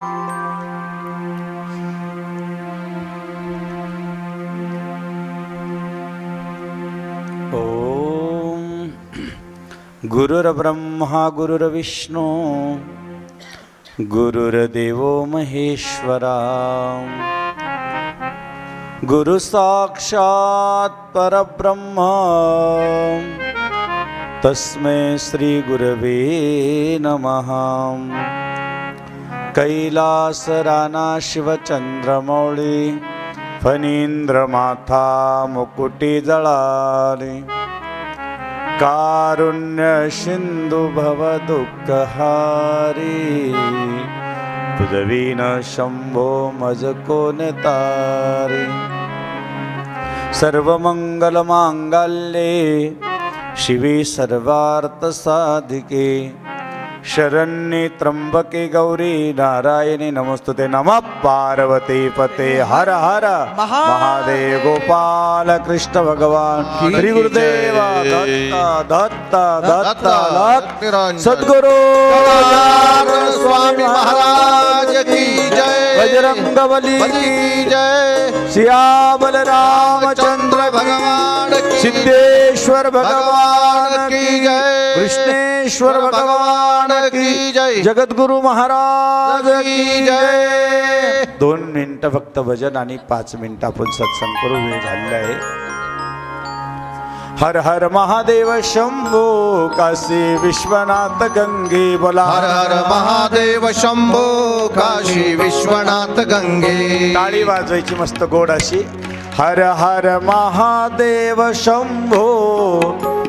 ॐ गुरुर्ब्रह्मा गुरुर्विष्णू गुरुर्देवो महेश्वरा गुरुसाक्षात् परब्रह्म तस्मै श्रीगुरवे नमः। कैलासराना शिवचंद्रमौळी फणींद्रमाथा मुकुटी जळाली. कारुण्य सिंधू भव दुःखहारी. तुझवीन शंभो मज कोण तारी. सर्वमंगलमांगल्ये शिवे सर्वार्थसाधिके शरण्ये त्र्यंबके गौरी नारायणी नमस्तुते नमः पार्वती पते। हर हर। महादेव गोपाल कृष्ण भगवान। श्री गुरुदेव। दत्त दत्त दत्त। दत्त सद्गुरु। स्वामी महाराज की जय। बजरंग बली की जय। सियाबल रामचंद्र भगवान। की सिद्धेश्वर भगवान की जय। कृष्णेश्वर भगवान की जय। जगद्गुरु महाराज की जय. जय। दोन मिनिटं फक्त भजन आणि पाच मिनिटं आपण सत्संग करू. वेळ झालेला आहे. हर हर महादेव शंभो काशी विश्वनाथ गंगे बोला. हर हर महादेव शंभो काशी विश्वनाथ गंगे. टाळी वाजवायची मस्त गोड अशी. हर हर महादेव शंभो।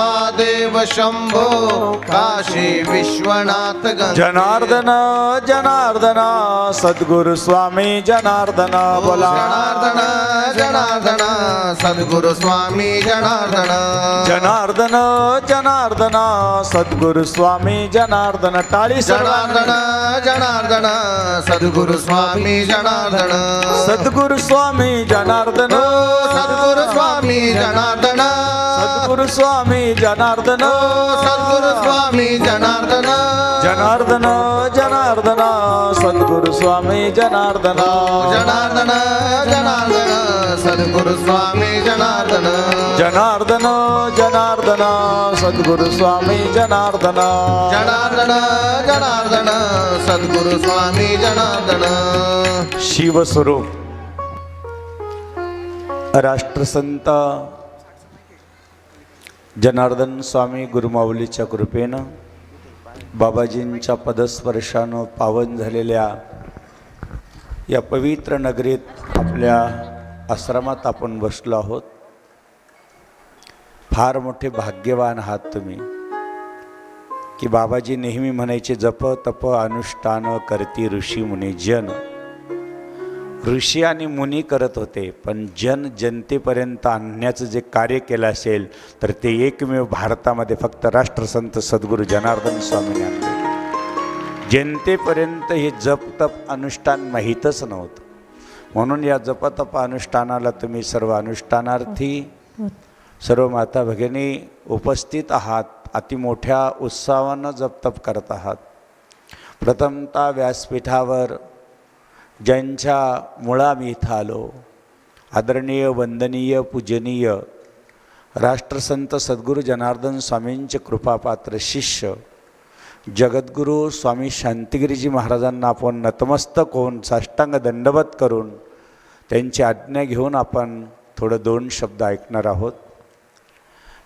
महादेव शंभो काशी विश्वनाथ गंगे जनार्दन जनार्दन सद्गुरु स्वामी जनार्दन बोला। जनार्दन जनार्दन सद्गुरु स्वामी जनार्दन। जनार्दन जनार्दन सद्गुरु स्वामी जनार्दन टाळी जनार्दन सर्वांनी जनार्दन सद्गुरु स्वामी जनार्दन। सद्गुरु स्वामी जनार्दन। सद्गुरु स्वामी जनार्दन। सद्गुरु स्वामी जनार्दन। सद्गुरु स्वामी जनार्दन। जनार्दन जनार्दन सद्गुरु स्वामी जनार्दन। जनार्दन जनार्दन सद्गुरु स्वामी जनार्दन। जनार्दन जनार्दन सद्गुरु स्वामी जनार्दन। जनार्दन जनार्दन सद्गुरु स्वामी जनार्दन। शिवस्वरूप। राष्ट्रसंत जनार्दन स्वामी गुरुमाऊलीच्या कृपेनं बाबाजींच्या पदस्पर्शानं पावन झालेल्या या पवित्र नगरीत आपल्या आश्रमात आपण बसलो आहोत. फार मोठे भाग्यवान आहात तुम्ही की बाबाजी नेहमी म्हणायचे जप तप अनुष्ठान करती ऋषी मुनी जन. ऋषी आणि मुनी करत होते पण जन जनतेपर्यंत आणण्याचं जे कार्य केलं असेल तर ते एकमेव भारतामध्ये फक्त राष्ट्रसंत सद्गुरू जनार्दन स्वामीने आणले जनतेपर्यंत हे जपतप अनुष्ठान माहीतच नव्हतं. म्हणून या जपतप अनुष्ठानाला तुम्ही सर्व अनुष्ठानार्थी सर्व माता भगिनी उपस्थित आहात अति मोठ्या उत्साहानं जपतप करत आहात. प्रथमतः व्यासपीठावर ज्यांच्या मुळा मी इथं आलो. आदरणीय वंदनीय पूजनीय राष्ट्रसंत सद्गुरू जनार्दन स्वामींचे कृपापात्र शिष्य जगद्गुरू स्वामी शांतिगिरीजी महाराजांना आपण नतमस्तक होऊन साष्टांग दंडवत करून त्यांची आज्ञा घेऊन आपण थोडं दोन शब्द ऐकणार आहोत.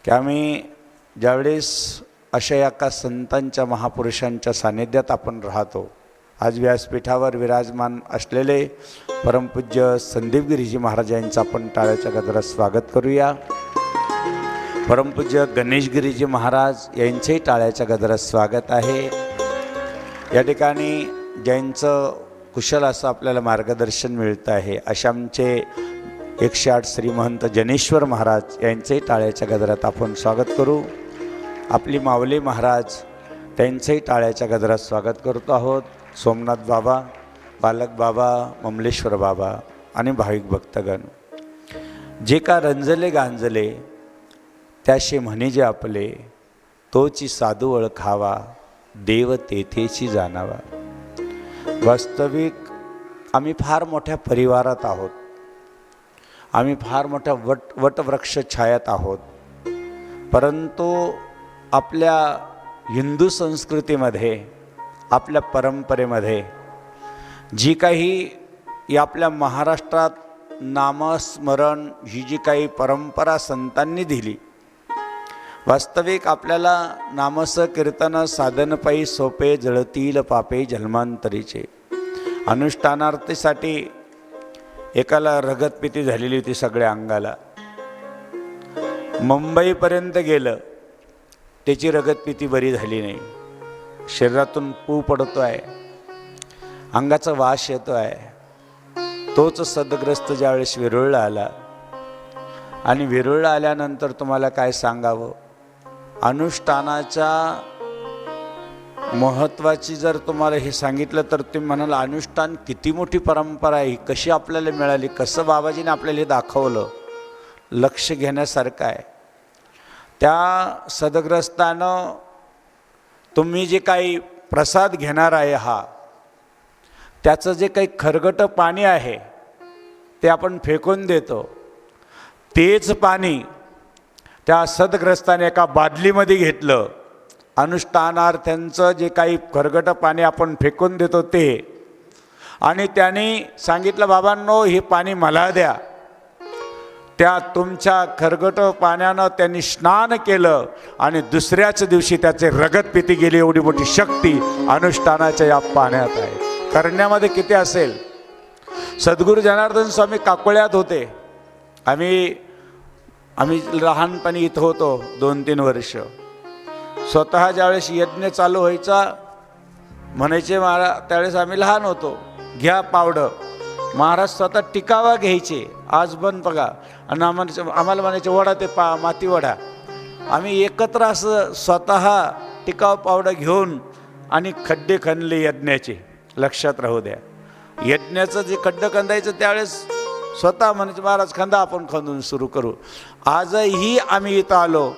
की आम्ही ज्यावेळेस अशा एका संतांच्या महापुरुषांच्या सानिध्यात आपण राहतो आज व्यासपीठावर विराजमान असलेले परमपूज्य संदीपगिरीजी महाराज यांचं आपण टाळ्याच्या गजरात स्वागत करूया. परमपूज्य गणेश गिरीजी महाराज यांचेही टाळ्याच्या गजरात स्वागत आहे. या ठिकाणी ज्यांचं कुशल असं आपल्याला मार्गदर्शन मिळतं आहे अशा आमचे एकशे आठ श्रीमंत जनेश्वर महाराज यांचंही टाळ्याच्या गजरात आपण स्वागत करू. आपली माऊली महाराज त्यांचंही टाळ्याच्या गजरात स्वागत करतो आहोत. सोमनाथ बाबा बालक बाबा ममलेश्वर बाबा आणि भाविक भक्तगण. जे का रंजले गांजले त्याशी म्हणे जे आपले तोची साधू ओळखावा देव तेथेची जाणावा. वास्तविक आम्ही फार मोठ्या परिवारात आहोत. आम्ही फार मोठ्या वट वटवृक्ष छायात आहोत. परंतु आपल्या हिंदू संस्कृतीमध्ये आपल्या परंपरेमध्ये. जी काही या आपल्या महाराष्ट्रात नामस्मरण ही जी काही परंपरा संतांनी दिली वास्तविक आपल्याला नामस कीर्तन साधनपायी सोपे जळतील पापे जन्मांतरीचे. अनुष्ठानार्थीसाठी एकाला रगतपिती झालेली होती सगळ्या अंगाला. मुंबईपर्यंत गेलं त्याची रगतपिती बरी झाली नाही. शरीरातून पू पडतो आहे अंगाचा वास येतो आहे तोच सदग्रस्त ज्यावेळेस विरुळला आला. आणि विरुळला आल्यानंतर तुम्हाला काय सांगावं? अनुष्ठानाच्या महत्त्वाची जर तुम्हाला हे सांगितलं तर तुम्ही म्हणाल अनुष्ठान किती मोठी परंपरा आहे ही कशी आपल्याला मिळाली? कसं बाबाजीने आपल्याला हे दाखवलं? लक्ष घेण्यासारखं आहे. त्या सदग्रस्तानं तुम्ही जे काही प्रसाद घेणार आहे हा त्याचं जे काही खरगटं पाणी आहे ते आपण फेकून देतो. तेच पाणी त्या सदग्रस्ताने एका बादलीमध्ये घेतलं. अनुष्ठानार्थ्यांचं जे काही खरगटं पाणी आपण फेकून देतो ते. आणि त्याने सांगितलं बाबांनो हे पाणी मला द्या. त्या तुमच्या खरगट पाण्यानं त्यांनी स्नान केलं आणि दुसऱ्याच दिवशी त्याचे रगत पिती गेली एवढी मोठी शक्ती अनुष्ठानाच्या या पाण्यात आहे. करण्यामध्ये किती असेल? सद्गुरू जनार्दन स्वामी काकोळ्यात होते. आम्ही आम्ही लहानपणी इथं होतो दोन तीन वर्ष. स्वतः ज्यावेळेस यज्ञ चालू व्हायचा म्हणायचे महाराज त्यावेळेस आम्ही लहान होतो. घ्या पावडं. महाराज स्वतः टिकावा घ्यायचे. आज पण बघा आणि आम्हाला आम्हाला म्हणायचे वडा ते पा माती वडा. आम्ही एकत्र असं स्वतः टिकाव पावडा घेऊन आणि खड्डे खणले यज्ञाचे. लक्षात राहू द्या. यज्ञाचं जे खड्डं खंदायचं त्यावेळेस स्वतः म्हणायचे महाराज खंदा आपण खंदून सुरू करू. आजही आम्ही इथं आलो.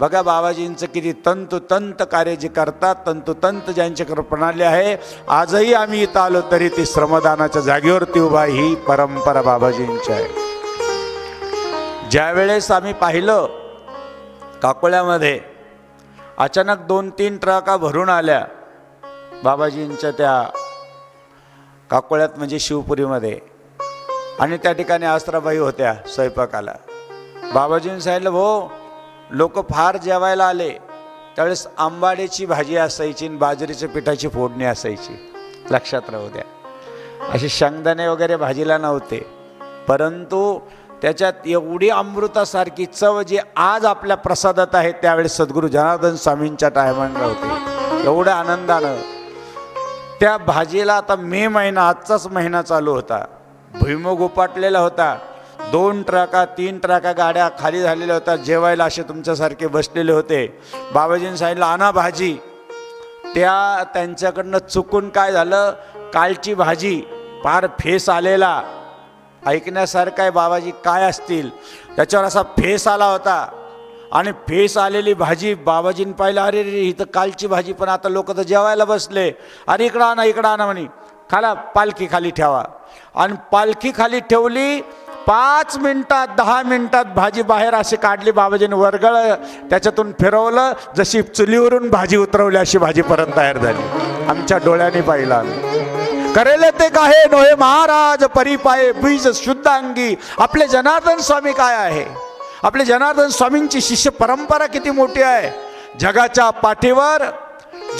बघा बाबाजींचं किती तंतुतंत कार्य जे करतात तंतुतंत ज्यांच्याकडे प्रणाली आहे आजही आम्ही इथं आलो तरी ती श्रमदानाच्या जागेवरती उभा ही परंपरा बाबाजींची आहे. ज्यावेळेस आम्ही पाहिलं काकोळ्यामध्ये अचानक दोन तीन ट्रका भरून आल्या बाबाजींच्या त्या काकोळ्यात म्हणजे शिवपुरीमध्ये. आणि त्या ठिकाणी आस्त्राबाई होत्या स्वयंपाकाला. बाबाजींनी सांगितलं भाऊ लोक फार जेवायला आले. त्यावेळेस आंबाडीची भाजी असायची आणि बाजरीच्या पिठाची फोडणी असायची. लक्षात राहू द्या. असे शेंगदाणे वगैरे भाजीला नव्हते. परंतु त्याच्यात एवढी अमृतासारखी चव जी आज आपल्या प्रसादात आहे त्यावेळेस सद्गुरू जनार्दन स्वामींच्या टायमांना होते. एवढ्या आनंदानं. त्या भाजीला आता मे महिना आजचाच महिना चालू होता. भुईमुग उपाटलेला होता. दोन ट्रका तीन ट्रका गाड्या खाली झालेल्या होत्या. जेवायला असे तुमच्यासारखे बसलेले होते. बाबाजींनी सांगितलं आणा भाजी. त्या त्यांच्याकडनं चुकून काय झालं? कालची भाजी फार फेस आलेला. ऐकण्यासारखं आहे बाबाजी काय असतील? त्याच्यावर असा फेस आला होता. आणि फेस आलेली भाजी बाबाजीनं पाहिलं अरे रे इथं कालची भाजी पण आता लोक तर जेवायला बसले. अरे इकडं आणा इकडं आणा म्हणे. खाला पालखी खाली ठेवा. आणि पालखी खाली ठेवली पाच मिनटात दहा मिनटात भाजी बाहेर अशी काढली बाबाजीने वरगळ त्याच्यातून फिरवलं जशी चुलीवरून भाजी उतरवली अशी भाजी परत तयार झाली. आमच्या डोळ्याने पाहिला आम्ही. करेले ते काहे? नोहे महाराज परिपाये बीज शुद्धांगी. आपले जनार्दन स्वामी काय आहे? आपले जनार्दन स्वामींची शिष्य परंपरा किती मोठी आहे? जगाच्या पाठीवर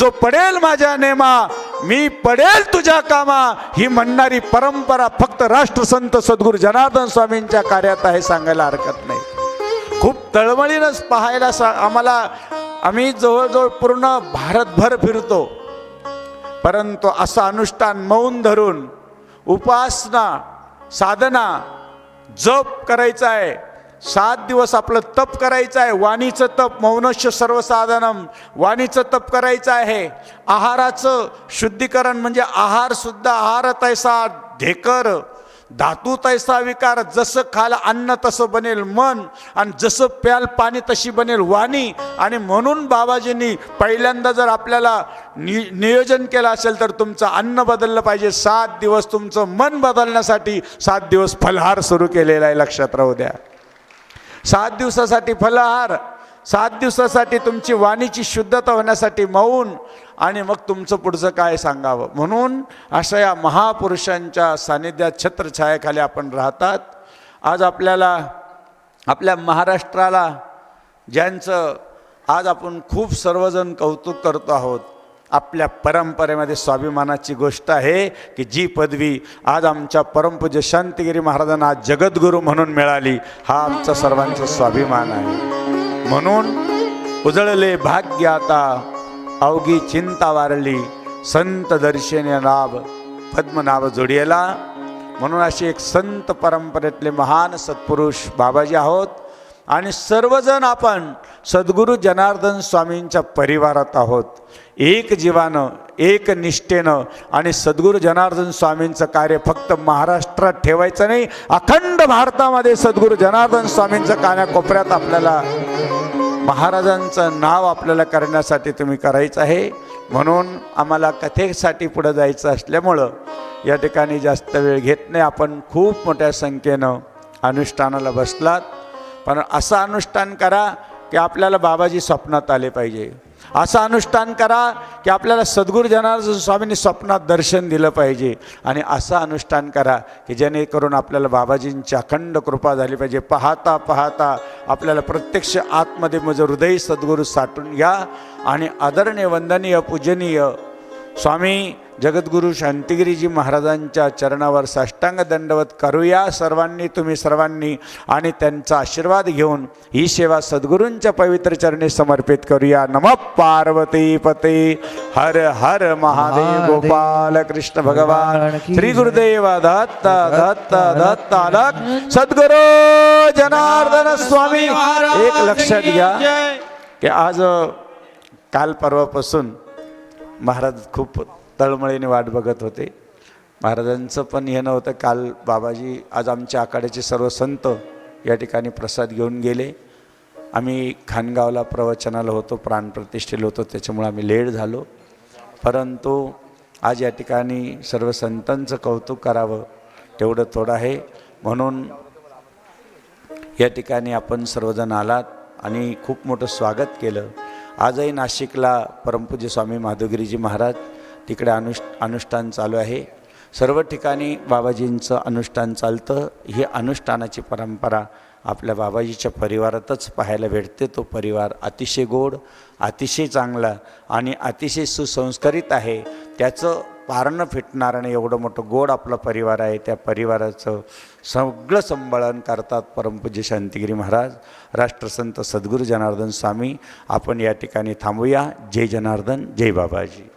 जो पडेल माझ्या नेमा मी पडेल तुझ्या कामा ही म्हणणारी परंपरा फक्त राष्ट्रसंत सद्गुरू जनार्दन स्वामींच्या कार्यात आहे सांगायला हरकत नाही. खूप तळमळीनंच पाहायला सा आम्हाला आम्ही जवळजवळ पूर्ण भारतभर फिरतो. परंतु असं अनुष्ठान मौन धरून उपासना साधना जप करायचा आहे सात दिवस आपलं तप करायचं आहे वाणीचं तप मौनश्य सर्वसाधारण वाणीचं तप करायचं आहे आहाराचं शुद्धीकरण म्हणजे आहारसुद्धा आहार तैसा ढेकर. धातू तैसा विकार जसं खाल अन्न तसं बनेल मन आणि जसं प्याल पाणी तशी बनेल वाणी. आणि म्हणून बाबाजींनी पहिल्यांदा जर आपल्याला नि नियोजन केलं असेल तर तुमचं अन्न बदललं पाहिजे. सात दिवस तुमचं मन बदलण्यासाठी सात दिवस फलहार सुरू केलेला आहे लक्षात राहू द्या. सात दिवसासाठी फलाहार सात दिवसासाठी तुमची वाणीची शुद्धता होण्यासाठी मौन आणि मग तुमचं पुढचं काय सांगावं? म्हणून अशा या महापुरुषांच्या सानिध्यात छत्रछायाखाली आपण राहतात. आज आपल्याला आपल्या महाराष्ट्राला ज्यांचं आज आपण खूप सर्वजण कौतुक करतो आहोत आपल्या परंपरेमध्ये स्वाभिमानाची गोष्ट आहे की जी पदवी आज आमच्या परमपूज्य शांतिगिरी महाराजांना आज जगद्गुरू म्हणून मिळाली हा आमचा सर्वांचा स्वाभिमान आहे. म्हणून उजळले भाग्य आता अवघी चिंता वारली. संत दर्शन नाभ पद्मनाभ जोडियला. म्हणून अशी एक संत परंपरेतले महान सत्पुरुष बाबाजी आहोत. आणि सर्वजण आपण सद्गुरू जनार्दन स्वामींच्या परिवारात आहोत. एक जीवानं एक निष्ठेनं आणि सद्गुरू जनार्दन स्वामींचं कार्य फक्त महाराष्ट्रात ठेवायचं नाही अखंड भारतामध्ये सद्गुरू जनार्दन स्वामींचं कानाकोपऱ्यात आपल्याला महाराजांचं नाव आपल्याला करण्यासाठी तुम्ही करायचं आहे. म्हणून आम्हाला कथेसाठी पुढं जायचं असल्यामुळं या ठिकाणी जास्त वेळ घेत नाही. आपण खूप मोठ्या संख्येनं अनुष्ठानाला बसलात. पण असं अनुष्ठान करा की आपल्याला बाबाजी स्वप्नात आले पाहिजे. असं अनुष्ठान करा की आपल्याला सद्गुरू जनार्दन स्वामींनी स्वप्नात दर्शन दिलं पाहिजे. आणि असं अनुष्ठान करा की जेणेकरून आपल्याला बाबाजींची अखंड कृपा झाली पाहिजे. पाहता पाहता आपल्याला प्रत्यक्ष आतमध्ये माझं हृदय सद्गुरू साठून घ्या. आणि आदरणीय वंदनीय पूजनीय स्वामी जगद्गुरू शांतिगिरीजी महाराजांच्या चरणावर साष्टांग दंडवत करूया सर्वांनी तुम्ही सर्वांनी आणि त्यांचा आशीर्वाद घेऊन ही सेवा सद्गुरूंच्या पवित्र चरणी समर्पित करूया. नम पार्वती पते. हर हर महादेव गोपाल कृष्ण भगवान. श्री गुरुदेव दत्त दत्त दत्त अलग सद्गुरू जनार्दन स्वामी. एक लक्षात घ्या की आज काल परवापासून महाराज खूप तळमळीने वाट बघत होते. महाराजांचं पण हे नव्हतं. काल बाबाजी आज आमच्या आखाड्याचे सर्व संत या ठिकाणी प्रसाद घेऊन गेले. आम्ही खानगावला प्रवचनाला होतो प्राणप्रतिष्ठेला होतो त्याच्यामुळे आम्ही लेट झालो. परंतु आज या ठिकाणी सर्व संतांचं कौतुक करावं तेवढं थोडं आहे. म्हणून या ठिकाणी आपण सर्वजण आलात आणि खूप मोठं स्वागत केलं. आजही नाशिकला परमपूज्य स्वामी माधुगिरीजी महाराज तिकडे अनुष् अनुष्ठान चालू आहे. सर्व ठिकाणी बाबाजींचं अनुष्ठान चालतं. ही अनुष्ठानाची परंपरा आपल्या बाबाजीच्या परिवारातच पाहायला भेटते. तो परिवार अतिशय गोड अतिशय चांगला आणि अतिशय सुसंस्कारित आहे. त्याचं पारणं फिटणारं आणि एवढं मोठं गोड आपला परिवार आहे. त्या परिवाराचं सगळं संभाळन करतात परमपूज्य शांतिगिरी महाराज राष्ट्रसंत सद्गुरू जनार्दन स्वामी. आपण या ठिकाणी थांबूया. जय जनार्दन जय बाबाजी.